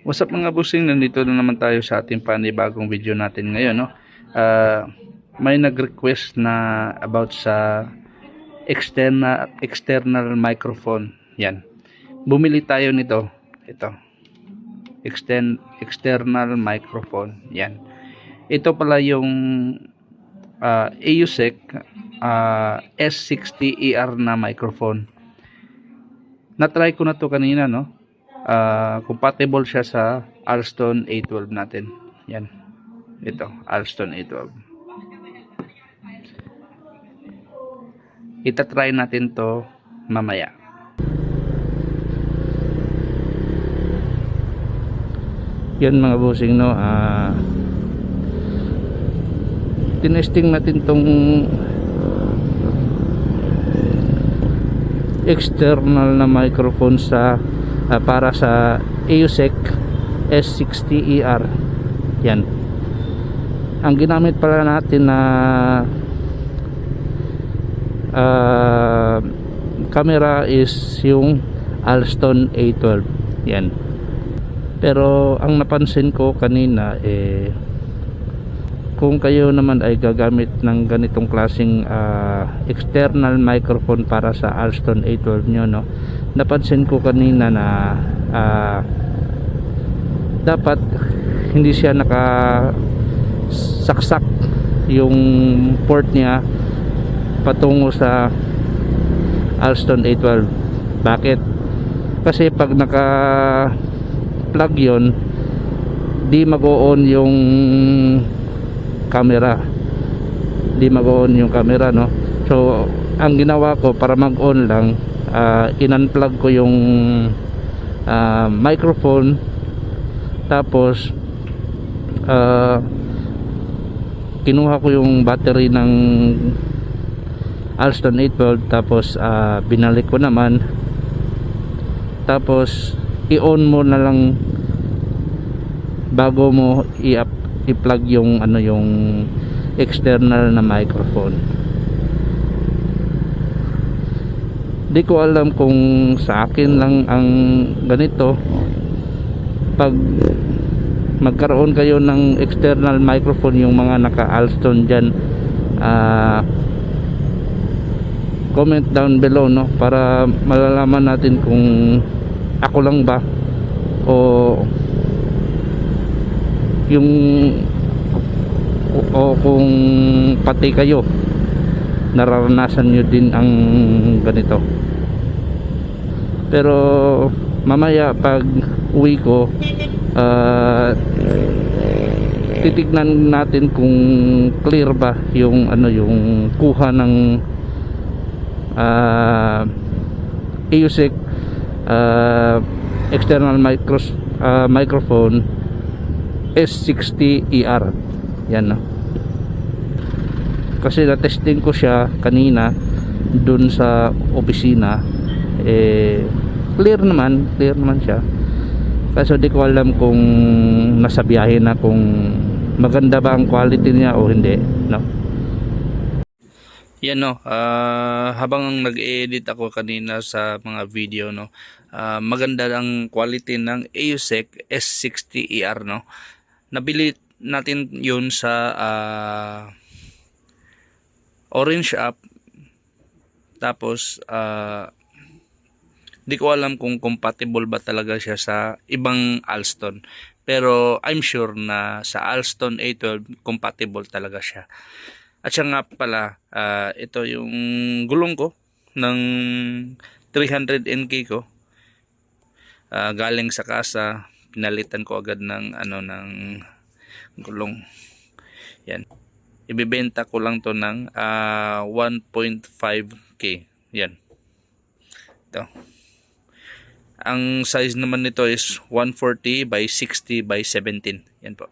What's up mga busing? Nandito na naman tayo sa ating panibagong video natin ngayon. No? Ah, may nag-request na about sa external, external microphone. Yan. Bumili tayo nito. Ito. Extern, external microphone. Yan. Ito pala yung ah, AUSEC ah, S60ER na microphone. Na-try ko na to kanina, no? Ah, compatible siya sa Alston A12 natin. Yan. Ito, Alston A12. Ita-try natin to mamaya. Yan mga bossing no, ah tinesting natin tong external na microphone sa ah, para sa AUSEC S60ER yan. Ang ginamit pala natin na ah, camera is yung Alston A12 yan. Pero ang napansin ko kanina eh kung kayo naman ay gagamit ng ganitong klaseng ah, external microphone para sa Alston A12 nyo no napansin ko kanina na ah, dapat hindi siya naka saksak yung port niya patungo sa Alston A12 bakit? kasi pag naka plug yon di mag-on yung camera. Di mag-on yung camera no? So ang ginawa ko para mag-on lang uh, in-unplug ko yung ah, microphone. Tapos ah, kinuha ko yung battery ng Alston 812 tapos ah, binalik ko naman. Tapos i-on mo na lang bago mo i-up i-plug yung ano yung external na microphone. Di ko alam kung sa akin lang ang ganito. Pag magkaroon kayo ng external microphone yung mga naka Alston dyan ah comment down below no? Para malalaman natin kung ako lang ba o yung o, kung pati kayo nararanasan nyo din ang ganito. Pero mamaya pag uwi ko ah, titignan natin kung clear ba yung ano yung kuha ng ah AUSEC ah, external micros, ah, microphone S60ER yan no? Kasi na-testing ko siya kanina dun sa opisina. Eh clear naman clear naman siya. Kaso di ko alam kung nasa biyahe na kung maganda ba ang quality niya o hindi no? Yan no? Ah, habang nag-edit ako kanina sa mga video no? Ah, maganda ang quality ng AUSEC S60ER no nabili natin yun sa ah, orange app. Tapos ah, di ko alam kung compatible ba talaga siya sa ibang Alston. Pero I'm sure na sa Alston A12 compatible talaga siya. At siya nga pala ah, ito yung gulong ko ng 300NK ko. Ah, galing sa kasa pinalitan ko agad ng ano ng gulong. Yan. Ibibenta ko lang to ng ah, 1.5k yan. Ito. Ang size naman nito is 140 by 60 by 17 yan po